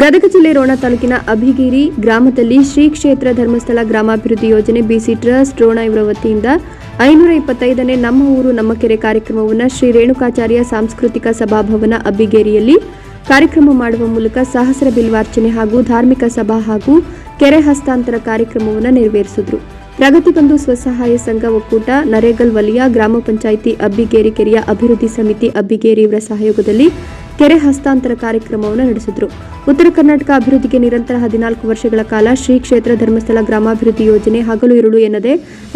ಗದಗ ಜಿಲ್ಲೆ ರೋಣ ತಾಲೂಕಿನ ಅಭಿಗಿರಿ ಗ್ರಾಮದಲ್ಲಿ ಶ್ರೀ ಕ್ಷೇತ್ರ ಧರ್ಮಸ್ಥಳ ಗ್ರಾಮಾಭಿವೃದ್ಧಿ ಯೋಜನೆ ಬಿಸಿ ಟ್ರಸ್ಟ್ ರೋಣ ಇವರ ವತಿಯಿಂದ ಐನೂರ ಇಪ್ಪತ್ತೈದನೇ ನಮ್ಮ ಊರು, ನಮ್ಮ ಕೆರೆ ಕಾರ್ಯಕ್ರಮವನ್ನು ಶ್ರೀ ರೇಣುಕಾಚಾರ್ಯ ಸಾಂಸ್ಕೃತಿಕ ಸಭಾಭವನ ಅಬ್ಬಿಗೇರಿಯಲ್ಲಿ ಕಾರ್ಯಕ್ರಮ ಮಾಡುವ ಮೂಲಕ ಸಹಸ್ರ ಬಿಲ್ವಾರ್ಚನೆ ಹಾಗೂ ಧಾರ್ಮಿಕ ಸಭಾ ಹಾಗೂ ಕೆರೆ ಹಸ್ತಾಂತರ ಕಾರ್ಯಕ್ರಮವನ್ನು ನೆರವೇರಿಸಿದರು. ಪ್ರಗತಿ ಬಂಧು ಸ್ವಸಹಾಯ ಸಂಘ ಒಕ್ಕೂಟ ನರೇಗಲ್ ವಲಯ ಗ್ರಾಮ ಪಂಚಾಯಿತಿ ಅಬ್ಬಿಗೇರಿ ಕೆರೆಯ ಅಭಿವೃದ್ಧಿ ಸಮಿತಿ ಅಬ್ಬಿಗೇರಿ ಇವರ ಸಹಯೋಗದಲ್ಲಿ ಕೆರೆ ಹಸ್ತಾಂತರ ಕಾರ್ಯಕ್ರಮವನ್ನು ನಡೆಸಿದರು. ಉತ್ತರ ಕರ್ನಾಟಕ ಅಭಿವೃದ್ಧಿಗೆ ನಿರಂತರ ಹದಿನಾಲ್ಕು ವರ್ಷಗಳ ಕಾಲ ಶ್ರೀ ಕ್ಷೇತ್ರ ಧರ್ಮಸ್ಥಳ ಗ್ರಾಮಾಭಿವೃದ್ಧಿ ಯೋಜನೆ ಹಗಲು ಇರುಳು ಎನ್ನದೆ,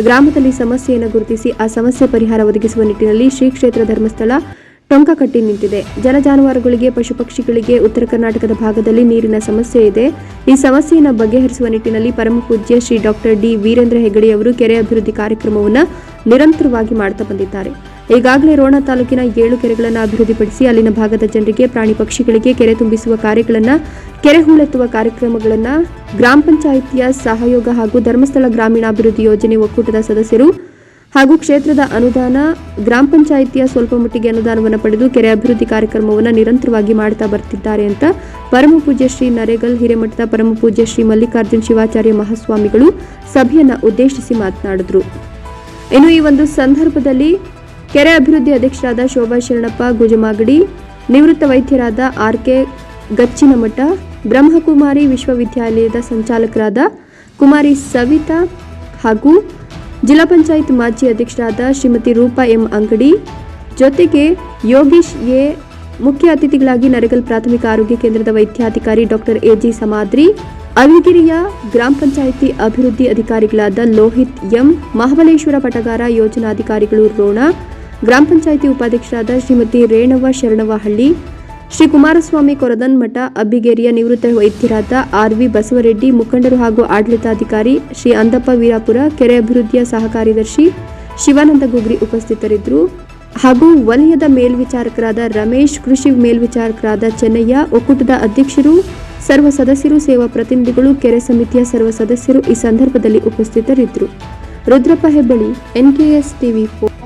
ಗ್ರಾಮದಲ್ಲಿ ಸಮಸ್ಯೆಯನ್ನು ಗುರುತಿಸಿ ಆ ಸಮಸ್ಯೆ ಪರಿಹಾರ ಒದಗಿಸುವ ನಿಟ್ಟಿನಲ್ಲಿ ಶ್ರೀ ಕ್ಷೇತ್ರ ಧರ್ಮಸ್ಥಳ ಟೊಂಕ ಕಟ್ಟಿ ನಿಂತಿದೆ. ಜನ ಜಾನುವಾರುಗಳಿಗೆ ಪಶು ಪಕ್ಷಿಗಳಿಗೆ ಉತ್ತರ ಕರ್ನಾಟಕದ ಭಾಗದಲ್ಲಿ ನೀರಿನ ಸಮಸ್ಯೆ ಇದೆ. ಈ ಸಮಸ್ಯೆಯನ್ನು ಬಗೆಹರಿಸುವ ನಿಟ್ಟಿನಲ್ಲಿ ಪರಮ ಪೂಜ್ಯ ಶ್ರೀ ಡಾಕ್ಟರ್ ಡಿ. ವೀರೇಂದ್ರ ಹೆಗಡೆ ಅವರು ಕೆರೆ ಅಭಿವೃದ್ಧಿ ಕಾರ್ಯಕ್ರಮವನ್ನು ನಿರಂತರವಾಗಿ ಮಾಡ್ತಾ ಬಂದಿದ್ದಾರೆ. ಈಗಾಗಲೇ ರೋಣ ತಾಲೂಕಿನ ಏಳು ಕೆರೆಗಳನ್ನು ಅಭಿವೃದ್ಧಿಪಡಿಸಿ ಅಲ್ಲಿನ ಭಾಗದ ಜನರಿಗೆ, ಪ್ರಾಣಿ ಪಕ್ಷಿಗಳಿಗೆ ಕೆರೆ ತುಂಬಿಸುವ ಕಾರ್ಯಗಳನ್ನು, ಕೆರೆ ಹೂಳೆತ್ತುವ ಕಾರ್ಯಕ್ರಮಗಳನ್ನು ಗ್ರಾಮ ಪಂಚಾಯಿತಿಯ ಸಹಯೋಗ ಹಾಗೂ ಧರ್ಮಸ್ಥಳ ಗ್ರಾಮೀಣಾಭಿವೃದ್ಧಿ ಯೋಜನೆ ಒಕ್ಕೂಟದ ಸದಸ್ಯರು ಹಾಗೂ ಕ್ಷೇತ್ರದ ಅನುದಾನ, ಗ್ರಾಮ ಪಂಚಾಯಿತಿಯ ಸ್ವಲ್ಪ ಮಟ್ಟಿಗೆ ಅನುದಾನವನ್ನು ಪಡೆದು ಕೆರೆ ಅಭಿವೃದ್ಧಿ ಕಾರ್ಯಕ್ರಮವನ್ನು ನಿರಂತರವಾಗಿ ಮಾಡ್ತಾ ಬರ್ತಿದ್ದಾರೆ ಅಂತ ಪರಮಪೂಜ್ಯ ಶ್ರೀ ನರೇಗಲ್ ಹಿರೇಮಠದ ಪರಮಪೂಜ್ಯ ಶ್ರೀ ಮಲ್ಲಿಕಾರ್ಜುನ್ ಶಿವಾಚಾರ್ಯ ಮಹಾಸ್ವಾಮಿಗಳು ಸಭೆಯನ್ನು ಉದ್ದೇಶಿಸಿ ಮಾತನಾಡಿದರು. ಇನ್ನು ಈ ಒಂದು ಸಂದರ್ಭದಲ್ಲಿ ಕೆರೆ ಅಭಿವೃದ್ಧಿ ಅಧ್ಯಕ್ಷರಾದ ಶೋಭಾ ಶರಣಪ್ಪ, ಗುಜಮಾಗಡಿ, ನಿವೃತ್ತ ವೈದ್ಯರಾದ ಆರ್ ಕೆ ಗಚ್ಚಿನಮಠ, ಬ್ರಹ್ಮಕುಮಾರಿ ವಿಶ್ವವಿದ್ಯಾಲಯದ ಸಂಚಾಲಕರಾದ ಕುಮಾರಿ ಸವಿತಾ ಹಾಗೂ ಜಿಲ್ಲಾ ಪಂಚಾಯತ್ ಮಾಜಿ ಅಧ್ಯಕ್ಷರಾದ ಶ್ರೀಮತಿ ರೂಪಾ ಎಂ ಅಂಗಡಿ. ಜೊತೆಗೆ ಯೋಗೀಶ್ ಎ, ಮುಖ್ಯ ಅತಿಥಿಗಳಾಗಿ ನರಗಲ್ ಪ್ರಾಥಮಿಕ ಆರೋಗ್ಯ ಕೇಂದ್ರದ ವೈದ್ಯಾಧಿಕಾರಿ ಡಾಕ್ಟರ್ ಎಜಿ ಸಮಾದ್ರಿ, ಅವಿಗಿರಿಯ ಗ್ರಾಮ ಪಂಚಾಯಿತಿ ಅಭಿವೃದ್ಧಿ ಅಧಿಕಾರಿಗಳಾದ ಲೋಹಿತ್ ಎಂ, ಮಹಾಬಲೇಶ್ವರ ಪಟಗಾರ ಯೋಜನಾಧಿಕಾರಿಗಳು ರೋಣ ಗ್ರಾಮ ಪಂಚಾಯಿತಿ ಉಪಾಧ್ಯಕ್ಷರಾದ ಶ್ರೀಮತಿ ರೇಣವ ಶರಣವಹಳ್ಳಿ, ಶ್ರೀ ಕುಮಾರಸ್ವಾಮಿ ಕೊರದನ್ ಮಠ ಅಬ್ಬಿಗೇರಿಯ ನಿವೃತ್ತ ವೈದ್ಯರಾದ ಆರ್ ವಿ ಬಸವರೆಡ್ಡಿ, ಮುಖಂಡರು ಹಾಗೂ ಆಡಳಿತಾಧಿಕಾರಿ ಶ್ರೀ ಅಂದಪ್ಪ ವೀರಾಪುರ, ಕೆರೆ ಅಭಿವೃದ್ಧಿಯ ಸಹಕಾರ್ಯದರ್ಶಿ ಶಿವಾನಂದ ಗುಗ್ರಿ ಉಪಸ್ಥಿತರಿದ್ದರು. ಹಾಗೂ ವಲಯದ ಮೇಲ್ವಿಚಾರಕರಾದ ರಮೇಶ್, ಕೃಷಿ ಮೇಲ್ವಿಚಾರಕರಾದ ಚೆನ್ನಯ್ಯ, ಒಕ್ಕೂಟದ ಅಧ್ಯಕ್ಷರು, ಸರ್ವ ಸದಸ್ಯರು, ಸೇವಾ ಪ್ರತಿನಿಧಿಗಳು, ಕೆರೆ ಸಮಿತಿಯ ಸರ್ವ ಸದಸ್ಯರು ಈ ಸಂದರ್ಭದಲ್ಲಿ ಉಪಸ್ಥಿತರಿದ್ದರು. ರುದ್ರಪ್ಪ ಹೆಬ್ಬಳ್ಳಿ ಎನ್ಕೆಎಸ್ ಟಿವಿ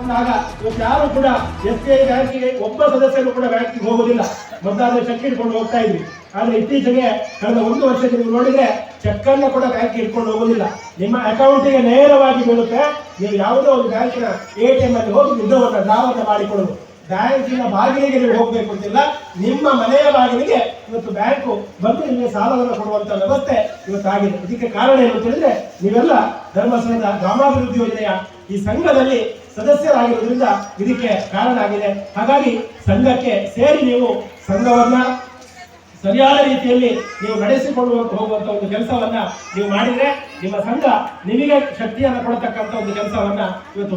ಇವತ್ತು ಯಾರು ಕೂಡ ಎಸ್ ಬಿ ಐ ಬ್ಯಾಂಕಿಗೆ ಒಬ್ಬ ಸದಸ್ಯರು ಕೂಡ ಬ್ಯಾಂಕಿಗೆ ಹೋಗೋದಿಲ್ಲ ಮೊದಲಾದ್ರೆ ಚೆಕ್ ಇಟ್ಕೊಂಡು ಹೋಗ್ತಾ ಇದ್ವಿ. ಆದ್ರೆ ಇತ್ತೀಚೆಗೆ ಕಳೆದ ಒಂದು ವರ್ಷಕ್ಕೆ ನೀವು ನೋಡಿದ್ರೆ ಚೆಕ್ ಅನ್ನ ಕೂಡ ಬ್ಯಾಂಕ್ ಇಟ್ಕೊಂಡು ಹೋಗೋದಿಲ್ಲ ನಿಮ್ಮ ಅಕೌಂಟಿಗೆ ನೇರವಾಗಿ ಬೀಳುತ್ತೆ. ನೀವು ಯಾವುದೋ ಒಂದು ಬ್ಯಾಂಕಿನ ಎ ಟಿ ಎಂ ಅಲ್ಲಿ ಹೋಗಿ ದುಡ್ಡವನ್ನು ಡ್ರಾವನ್ನ ಮಾಡಿಕೊಳ್ಳೋದು. ಬ್ಯಾಂಕಿನ ಬಾಗಿಲಿಗೆ ನೀವು ಹೋಗ್ಬೇಕು ಅಂತಿಲ್ಲ. ನಿಮ್ಮ ಮನೆಯ ಬಾಗಿಲಿಗೆ ಇವತ್ತು ಬ್ಯಾಂಕು ಬಂದು ನಿಮಗೆ ಸಾಲವನ್ನು ಕೊಡುವಂತ ವ್ಯವಸ್ಥೆ ಇವತ್ತಾಗಿದೆ. ಇದಕ್ಕೆ ಕಾರಣ ಏನು ಅಂತ ಹೇಳಿದ್ರೆ ನೀವೆಲ್ಲ ಧರ್ಮಸ್ಥಳದ ಗ್ರಾಮಾಭಿವೃದ್ಧಿ ಯೋಜನೆಯ ಈ ಸಂಘದಲ್ಲಿ ಸದಸ್ಯರಾಗಿರೋದ್ರಿಂದ ಇದಕ್ಕೆ ಕಾರಣ ಆಗಿದೆ. ಹಾಗಾಗಿ ಸಂಘಕ್ಕೆ ಸೇರಿ ನೀವು ಸಂಘವನ್ನ ಸರಿಯಾದ ರೀತಿಯಲ್ಲಿ ನೀವು ನಡೆಸಿಕೊಳ್ಳುವಂತ ಹೋಗುವಂತ ಒಂದು ಕೆಲಸವನ್ನ ನೀವು ಮಾಡಿದ್ರೆ ನಿಮ್ಮ ಸಂಘ ನಿಮಗೆ ಶಕ್ತಿಯನ್ನು ಕೊಡತಕ್ಕಂತ ಒಂದು ಕೆಲಸವನ್ನ ಇವತ್ತು